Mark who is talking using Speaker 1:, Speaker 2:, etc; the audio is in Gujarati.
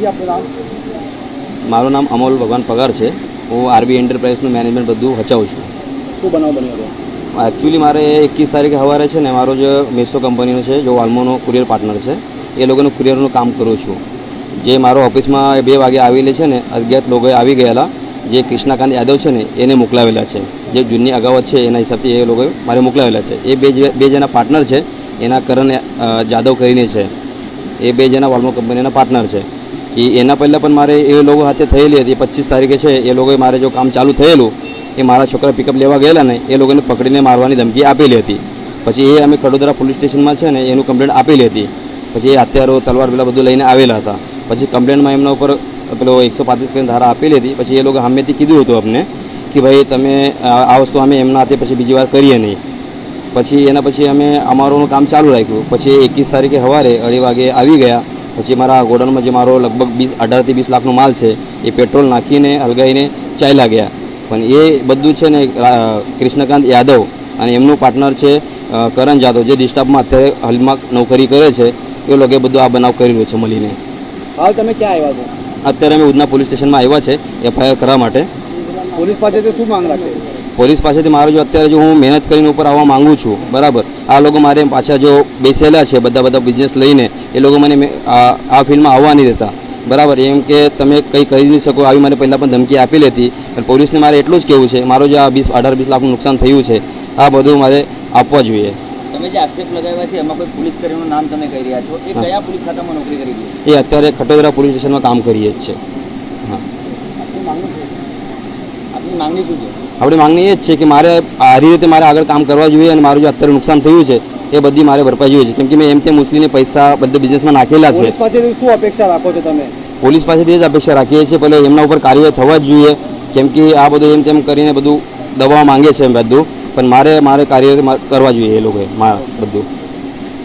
Speaker 1: છે આપનું નામ?
Speaker 2: મારું નામ અમોલ ભગવાન પગાર છે. હું આરબી એન્ટરપ્રાઇઝનું મેનેજમેન્ટ બધું હચાવું છું.
Speaker 1: શું બનાવ બન્યો હતો?
Speaker 2: એકચ્યુઅલી મારે એકવીસ તારીખે સવારે છે ને મારો જે મેસો કંપનીનો છે જો વાલ્મોનો કુરિયર પાર્ટનર છે એ લોકોનું કુરિયરનું કામ કરું છું. જે મારો ઓફિસમાં બે વાગે આવેલી છે ને અજ્ઞાત લોકોએ આવી ગયેલા જે કૃષ્ણાકાંત યાદવ છે ને એને મોકલાવેલા છે. જે જૂની અગાવત છે એના હિસાબથી એ લોકોએ મારે મોકલાવેલા છે. એ બે બે જણા પાર્ટનર છે એના કરણ જાદવ કરીને છે. એ બે જણા વાલ્મો કંપનીના પાર્ટનર છે. કે એના પહેલાં પણ મારે એ લોકો સાથે થયેલી હતી, પચીસ તારીખે છે, એ લોકોએ મારે જો કામ ચાલુ થયેલું, એ મારા છોકરા પિકઅપ લેવા ગયેલા ને, એ લોકોને પકડીને મારવાની ધમકી આપેલી હતી. પછી એ અમે કડોદરા પોલીસ સ્ટેશનમાં છે ને, એનું કમ્પ્લેન્ટ આપેલી હતી. પછી એ હથિયારો, તલવાર પેલા બધું લઈને આવેલા હતા. પછી કમ્પ્લેન્ટમાં એમના ઉપર પેલો એકસો પાંત્રીસ કરીને ધારા આપેલી હતી. પછી એ લોકો સામેથી કીધું હતું અમને કે ભાઈ તમે આ વસ્તુ અમે એમના હાથે પછી બીજી વાર કરીએ નહીં. પછી એના પછી અમે અમારું કામ ચાલુ રાખ્યું. પછી એકવીસ તારીખે સવારે અઢી વાગે આવી ગયા. પછી મારા ગોડાઉનમાં જે મારો લગભગ વીસ અઢારથી વીસ લાખનો માલ છે એ પેટ્રોલ નાખીને હલગાઈને ચાલ્યા ગયા. પણ એ બધું છે ને કૃષ્ણકાંત યાદવ અને એમનું પાર્ટનર છે કરણ જાદવ જે ડિસ્ટાફમાં અત્યારે હાલમાં નોકરી કરે છે એ લોકોએ બધું આ બનાવ કરેલું છે મળીને.
Speaker 1: હાલ તમે ક્યાં આવ્યા છો?
Speaker 2: અત્યારે અમે ઉધના પોલીસ સ્ટેશનમાં આવ્યા છે એફઆઈઆર કરવા માટે.
Speaker 1: પોલીસ પાસેથી શું માંગ રાખે?
Speaker 2: પોલીસ પાસેથી મારો જો અત્યારે જો હું મહેનત કરીને ઉપર આવવા માંગુ છું બરાબર? આ લોકો મારે પાછા જો બેસેલા છે બધા બધા બિઝનેસ લઈને એ લોકો મને આ ફિલ્ડમાં આવવા નહીં દેતા. બરાબર? એમ કે તમે કંઈ કરી નહીં શકો આવી મને પહેલાં પણ ધમકી આપેલી હતી પણ પોલીસને મારે એટલું જ કહેવું છે મારો જે આ વીસ અઢાર વીસ લાખનું નુકસાન થયું છે આ બધું મારે આપવા જોઈએ.
Speaker 3: તમે જે આક્ષેપ લગાવ્યા છે એમાં કોઈ પોલીસ કર્મીનું નામ તમે કહી રહ્યા છો? એ કયા પોલીસ ખાતામાં નોકરી કરી
Speaker 2: એ અત્યારે ખટોદરા પોલીસ સ્ટેશનમાં કામ કરીએ જ છે હા
Speaker 3: આપની માંગણી શું છે? આપની માંગણી શું છે
Speaker 2: આપણી માંગણી એ જ છે કે મારે આરી રીતે મારે આગળ કામ કરવા જોઈએ અને મારું જે અત્યારે નુકસાન થયું છે એ બધી મારે ભરપાઈ જોઈએ છે. કેમ કે મેં એમ તેમ મુસ્લિમને પૈસા બધા બિઝનેસમાં નાખેલા છે.
Speaker 1: પોલીસ પાસેથી શું અપેક્ષા રાખો છો તમે?
Speaker 2: પોલીસ પાસેથી જ અપેક્ષા રાખીએ છીએ પહેલાં એમના ઉપર કાર્યવાહી થવા જ જોઈએ. કેમ કે આ બધું એમ તેમ કરીને બધું દબાવ માંગે છે એમ બધું. પણ મારે મારે કાર્યવાહી કરવા જોઈએ એ લોકોએ મારા બધું.